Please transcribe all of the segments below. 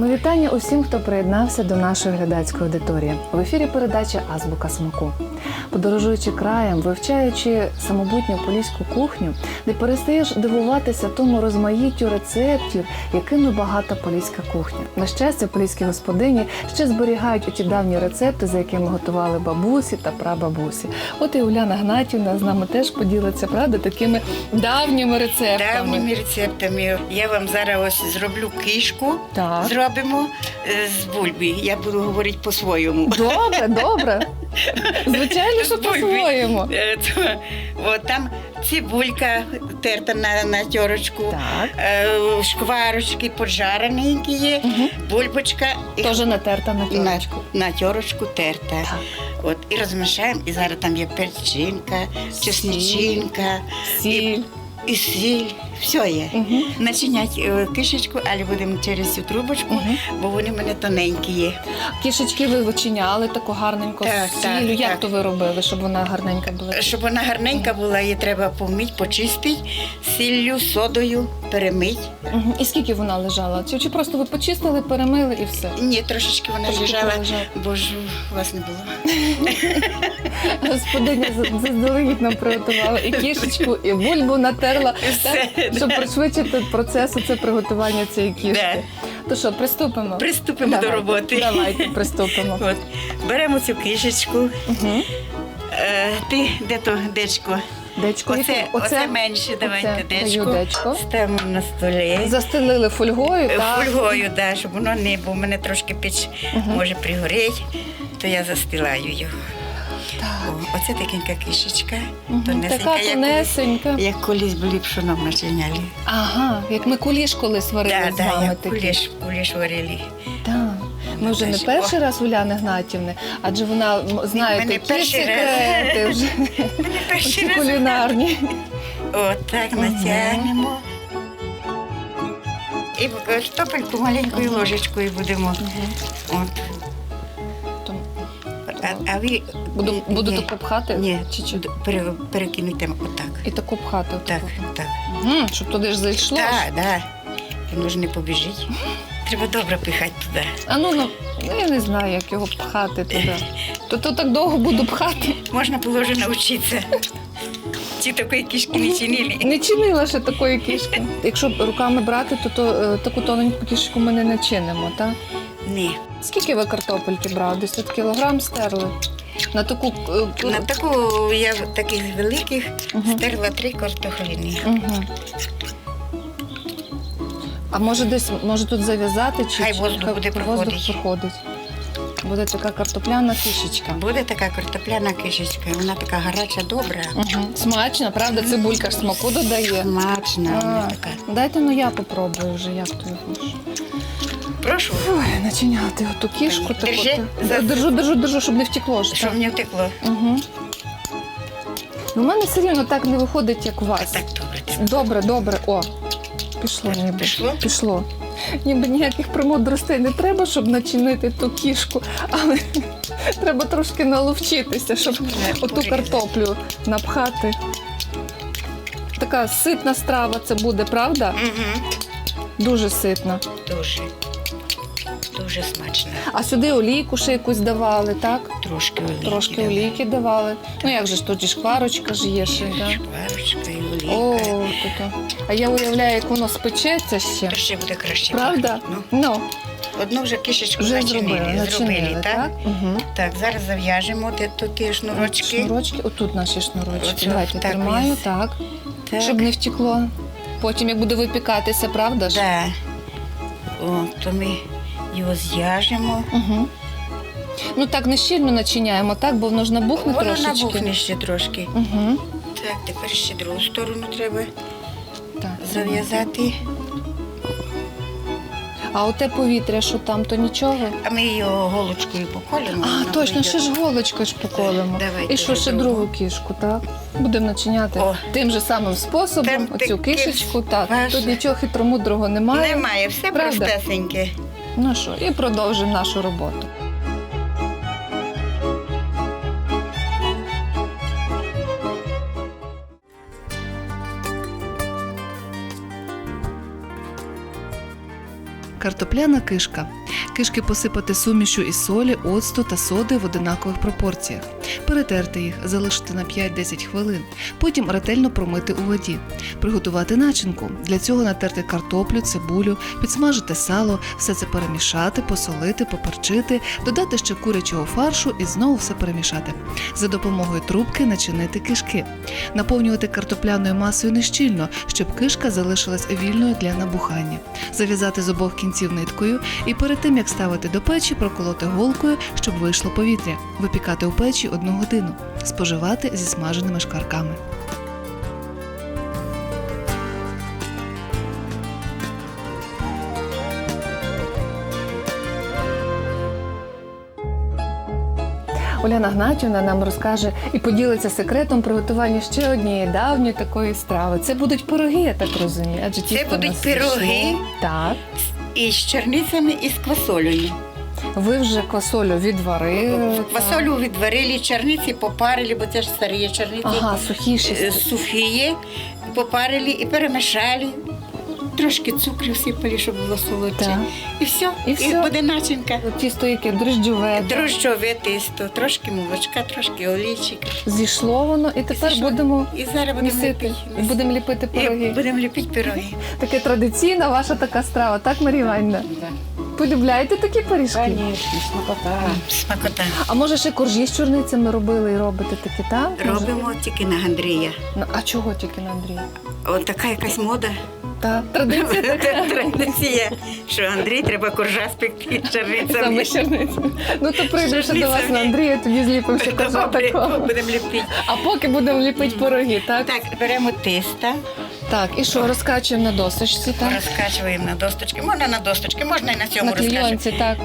Ми вітання усім, хто приєднався до нашої глядацької аудиторії. В ефірі передача Азбука смаку. Подорожуючи краєм, вивчаючи самобутню поліську кухню, не перестаєш дивуватися тому розмаїттю рецептів, якими багата поліська кухня. На щастя, поліські господині ще зберігають ті давні рецепти, за якими готували бабусі та прабабусі. От і Уляна Гнатівна з нами теж поділиться, правда, такими давніми рецептами. Давніми рецептами. Я вам зараз ось зроблю кишку. Так. Зробимо е, з бульби. Я буду говорити по-своєму. Добре, добре. Звичайно, що по-своєму. Е, От там цибулька терта на, на тьорочку, Так. е, шкварочки поджарененькі є, Угу. бульбочка і Теж натерта на на, на тьорочку терта. Так. От, і розмішаємо, і зараз там є перчинка, чесничинка, Сіль. і сіль. Все є. Угу. Начинять е, кишечку, але будемо через цю трубочку, Угу. бо вони в мене тоненькі є. Кішечки ви вичиняли таку гарненько Так, з так, сіллю. Як так. то ви робили, щоб вона гарненька була? Щоб вона гарненька була, її треба помити, почистити, сіллю, содою, перемити. Угу. І скільки вона лежала? Чи, чи просто ви почистили, перемили і все? Ні, трошечки вона Трошки лежала, полежала. бо ж вас не було. Господиня з- заздалегідь нам приготувала і кішечку, і бульбу натерла, Все, так, щоб пришвидшити процес це приготування цієї кішки. То що, приступимо? Приступимо Давайте, до роботи. Давайте, приступимо. От, беремо цю кишечку. Угу. Е, ти де то дечко? Дечко, Оце, яке? оце, менше, давайте оце дечко. дечко. Ставимо на столі. Застелили фольгою, Е, так? Фольгою, да, щоб воно не, бо в мене трошки піч Мгм. може пригоріти, то я застилаю його. Так. О, оце такенька кишечка, тонесенька, Така як, тонесенька. як колись були пшоном начиняли. Ага, як ми куліш колись варили Да, з да, як такі. куліш, куліш варили. Так. Ми вже не перший раз Уляни Гнатівни, адже вона знає Мене такі перший раз. секрети вже Мене перший оці раз. кулінарні. От так натягнемо. І штопельку маленькою ложечкою будемо. От. А, а ви Буду, буду Ні. таку пхати? Ні, Чи, чи? пере, отак. І таку пхати. Так, отаку. так. Мгм, щоб туди ж зайшло. Так, так. Воно ж не побіжить. Треба добре пихати туди. А ну, ну, ну я не знаю, як його пхати туди. То, то так довго буду пхати. Можна було вже навчитися. Ці такої кішки не чинили. Не чинила ще такої кішки. Якщо руками брати, то, то е, таку тоненьку кішку ми не начинимо, так? Ні. Скільки ви картопельки брали? Десь кілограм стерли? На таку е, На таку я таких великих Мгм. стерла три картофеліни. Мгм. А може десь може тут зав'язати чи Хай чи- воздух буде воздух проходить. проходить. Буде така картопляна кишечка. Буде така картопляна кишечка, вона така гаряча, добра. Угу. Смачна, правда? Цибулька ж смаку додає. Смачна вона А, така. дайте ну я попробую вже, як то його ж. Прошу, Ой, начиняти оту кішку. таку. Держи, Та- за- Держу, держу, держу, щоб не втекло ж. щоб не втекло. Угу. У мене все рівно так не виходить, як у вас. Так добре. Добре, добре. О, пішло ніби. Пішло? Пішло. Ніби ніяких премудростей не треба, щоб начинити ту кішку, але треба трошки наловчитися, щоб оту картоплю напхати. Така ситна страва це буде, правда? Угу. Дуже ситна. Дуже. Дуже смачно. А сюди олійку ще якусь давали, так? Трошки олійки. Трошки давай. олійки давали. Ну як же ж тут і шкварочка ж є ще, так? Шкварочка О, то-то. А я уявляю, як воно спечеться ще. Ще буде краще. Правда? Ну, Ну, одну вже кишечку вже начинили. зробили, начинили, так? так? Угу. Так, зараз зав'яжемо ті шнурочки. Шнурочки, отут наші шнурочки. Оце, Давайте так, тримаю, так, Так. щоб не втекло. Потім як буде випікатися, правда ж? Да. О, то ми його зв'яжемо. Угу. Ну так не щільно начиняємо, так, бо воно ж набухне Воно трошечки. набухне ще трошки. Угу. Так, тепер ще другу сторону треба Так. зав'язати. А оте повітря, що там, то нічого. А ми його голочкою поколимо. А, точно, ще ж голочкою ж поколимо. Давайте І що ще другу. другу кішку, так? Будемо начиняти О. тим же самим способом, Тим оцю кишечку. Так, ваше. тут нічого хитромудрого немає. Немає, все Правда? простесеньке. Ну що, і продовжимо нашу роботу. Картопляна кишка. Кишки посипати сумішю із солі, оцту та соди в одинакових пропорціях. Перетерти їх, залишити на 5-10 хвилин. Потім ретельно промити у воді. Приготувати начинку. Для цього натерти картоплю, цибулю, підсмажити сало, все це перемішати, посолити, поперчити, додати ще курячого фаршу і знову все перемішати. За допомогою трубки начинити кишки. Наповнювати картопляною масою нещільно, щоб кишка залишилась вільною для набухання. Зав'язати з обох кінців ниткою і перед тим як ставити до печі, проколоти голкою, щоб вийшло повітря. Випікати у печі одну годину. Споживати зі смаженими шкарками. Оляна Гнатівна нам розкаже і поділиться секретом приготування ще однієї давньої такої страви. Це будуть пироги, я так розумію. Адже Це будуть пироги. Так. І з черницями, і з квасолею. Ви вже квасолю відварили. Квасолю відварили, черниці попарили, бо це ж старі черниці. Ага, сухіші. Е, Сухі, попарили і перемішали. Трошки цукру всипали, щоб було солодче. І все. І І, буде начинка. Тісто яке дрожджове. Дрожжове тісто, трошки молочка, трошки олійчика. Зійшло воно, і тепер Зійшло. будемо І зараз будемо місити. ліпити. Будемо ліпити І пироги. будемо ліпити пироги. Таке традиційна ваша така страва, так, Марія Іванівна? Полюбляєте такі пиріжки? Конечно, смакота. Смакота. А може ще коржі з чорницями робили і робите такі, так? Може? Робимо тільки на Андрія. Ну, А чого тільки на Андрія? От така якась мода. Та традиція така. Традиція, що Андрій треба коржа спекти з Саме черницями. з чорницями. Ну то прийдемо ще до вас на Андрія, тоді зліпимо ще коржа Добре, такого. будемо ліпити. А поки будемо ліпити пироги, так? Так, беремо тиста, Так, і що, розкачуємо на досочці, так? розкачуємо на досточки. Можна на досточки, можна і на цьому На розкачувати. клійонці, так.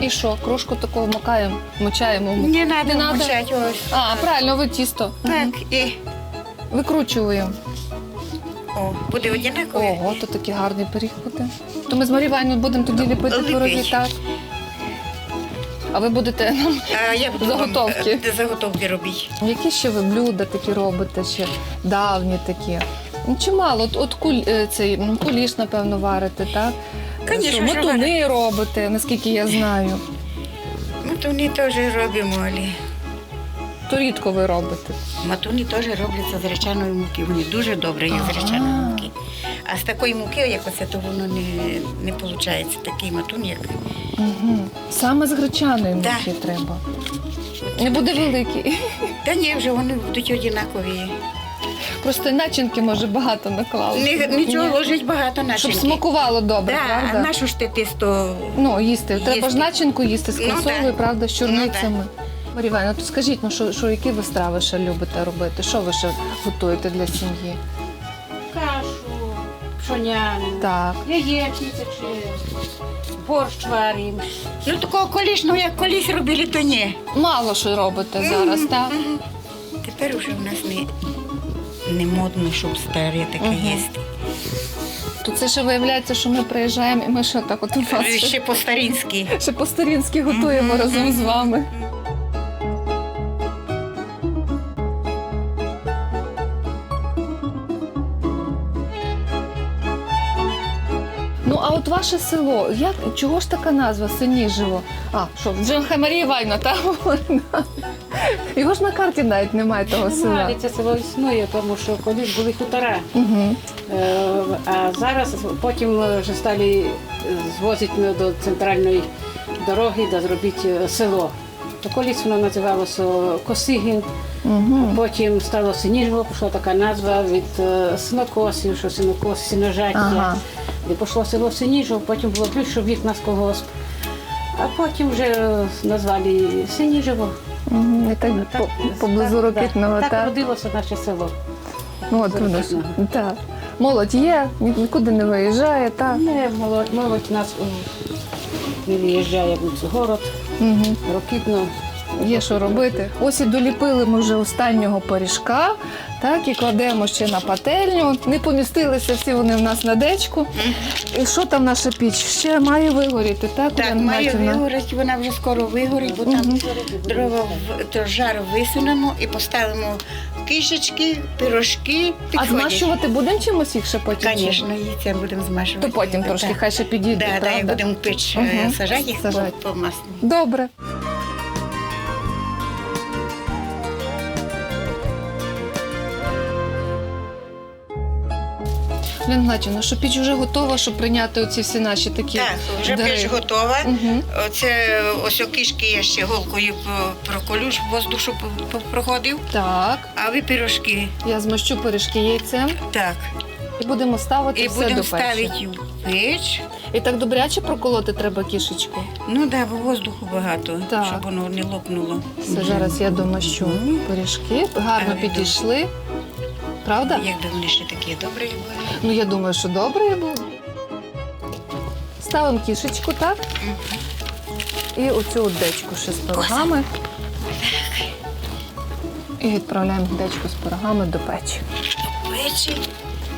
І що, кружку таку вмикаємо, мочаємо. в муку? Не треба надо? мучати ось. А, правильно, ви тісто. Так, і Викручуємо. о, буде однаково. Ого, то такий гарний пиріг буде. То ми з Марією Іванівною будемо тоді ліпити пироги, так. А ви будете нам А я буду вам, Заготовки. е, заготовки робити. які ще ви блюда такі робите, ще давні такі? Ну, Чимало, от, от куль, е, цей ну, куліш, напевно, варите, так? Конечно, Що, що Мотуни робите, наскільки я знаю. Матуни теж робимо, але То рідко ви робите. матуни теж робляться з гречаної муки. Вони дуже як Ага. з гречаної муки. А з такої муки, як оце, то воно не, не виходить. Такий матун, як Угу. Саме з гречаної Да. муки треба. Не буде великий. Та ні, вже вони будуть однакові. Просто начинки, може, багато наклали. Ні, нічого ложить багато Щоб смакувало добре, Да, а правда? нашу ж ти тисто Ну, їсти. Треба ж начинку їсти з Ну, правда, з Ну, чорницями. Марія Іванівна, то скажіть, ну що, що які ви страви ще любите робити? Що ви ще готуєте для сім'ї? Кашу, Так. яєчниця чи борщ варимо. Ну такого колишнього, як колись робили, то ні. Мало що робите зараз, так? Тепер уже в нас не, не модно, щоб старе таке їсти. То це ще виявляється, що ми приїжджаємо і ми ще так от у вас ще, Ще по-старінськи. ще по-старінськи готуємо разом з вами. Ваше село, як, чого ж така назва Синіжево? А, що, хай Марія Іванівна, так? Його ж на карті навіть немає того села. Нормально це село існує, тому що колись були хутора. Угу. А зараз потім вже стали звозити до центральної дороги, де зробити е, село. То колись воно називалося Косигін, Угу. потім стало Синіжево, пішла така назва від е, синокосів, що синокос, сіножаття. Ага. Де пішло село Синіжево, потім було більше від нас колгосп. А потім вже назвали Синіжево. Угу. І так, по, поблизу так, так, так? так родилося наше село. Ну, от воно ж. Так. Молодь є, ні- нікуди не виїжджає, так? Не, молодь, молодь нас о, не виїжджає в город, Угу. Рокітно. Є що робити. Ось і доліпили ми вже останнього пиріжка, так, і кладемо ще на пательню. Не помістилися всі вони в нас на дечку. І що там наша піч? Ще має вигоріти, так? Так, має Гнатівна? вигоріти, вона вже скоро вигорить, бо там дрова в то жар висунемо і поставимо кишечки, пирожки. А змащувати будемо чимось їх ще потім? Звісно, яйцем будемо змашувати. То потім трошки хай ще підійде, Да, да, правда? будемо печ Мгм. сажати їх по, по маслу. Добре. Лен Гнатівна, що піч вже готова, щоб прийняти оці всі наші такі. Так, вже дари. печ готова. Угу. Оце ось о кишки я ще голкою проколю, щоб воздух щоб проходив. Так, А ви пирожки. я змащу пиріжки яйцем Так. і будемо ставити І все будемо до печі. ставити в печ. І так добряче проколоти треба кішечку. Ну так, да, бо воздуху багато, Так. щоб воно не лопнуло. Все, зараз я домащу пиріжки. Гарно Ай, підійшли. Правда? Вони ще такі добрі були. Ну, я думаю, що добре я буду. Ставимо кішечку, так? І оцю от дечку ще з пирогами. І відправляємо дечку з пирогами до печі. Печі.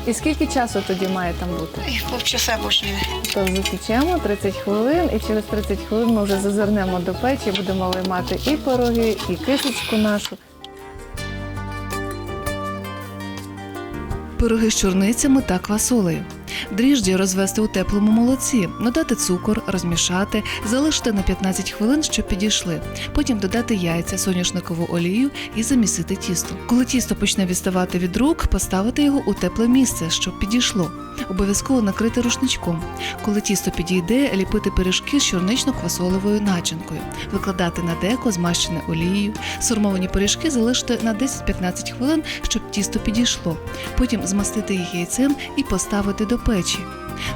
І скільки часу тоді має там бути? Півчаса бошні. То запічемо 30 хвилин, і через 30 хвилин ми вже зазирнемо до печі, будемо виймати і пироги, і кишечку нашу. Пироги з чорницями та квасолею. Дріжджі розвести у теплому молоці, додати цукор, розмішати, залишити на 15 хвилин, щоб підійшли. Потім додати яйця, соняшникову олію і замісити тісто. Коли тісто почне відставати від рук, поставити його у тепле місце, щоб підійшло. Обов'язково накрити рушничком. Коли тісто підійде, ліпити пиріжки з чорнично-квасолевою начинкою, викладати на деко, змащене олією. Сформовані пиріжки залишити на 10-15 хвилин, щоб тісто підійшло. Потім змастити їх яйцем і поставити до печі.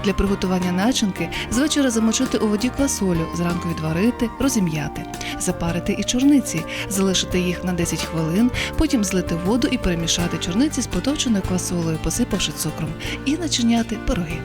Для приготування начинки звечора замочити у воді квасолю, зранку відварити, розім'яти, запарити і чорниці, залишити їх на 10 хвилин, потім злити воду і перемішати чорниці з потовченою квасолею, посипавши цукром, і начиняти пироги.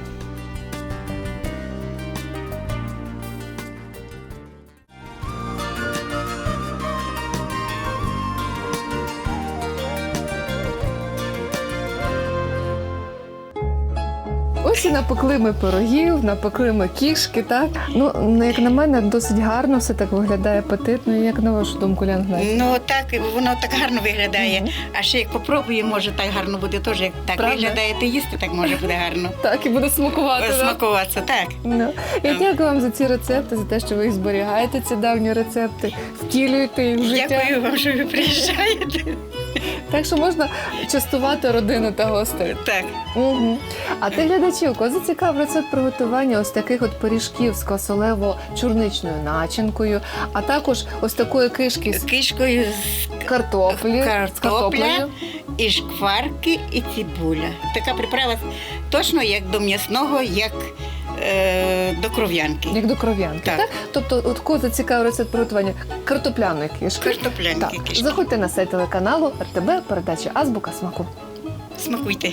Ось і напекли ми пирогів, напекли ми кішки, так? Ну, ну, як на мене, досить гарно все так виглядає апетитно. Як на вашу думку, Лян Гнатівна? Ну так, воно так гарно виглядає. Мгм. А ще як попробуємо, може так гарно буде теж. Як так Правда? виглядає, то їсти так може буде гарно. Так, і буде смакувати. Смакуватися, так. Ну, я дякую вам за ці рецепти, за те, що ви їх зберігаєте, ці давні рецепти, втілюєте їх в життя. Дякую вам, що ви приїжджаєте. Так що можна частувати родину та гостей. Так. Угу. А ти глядачів, зацікав рецепт приготування ось таких от пиріжків з косолево-чорничною начинкою, а також ось такої кишки з Кишкою з картоплі, з Картопля. картоплею. і шкварки, і цибуля. Така приправа точно як до м'ясного, як е, до кров'янки. Як до кров'янки, так. Так. Тобто, от кого зацікавив рецепт приготування картопляної кішки. Картоплянки Так, кішки. заходьте на сайт телеканалу РТБ, передача Азбука смаку. Смакуйте.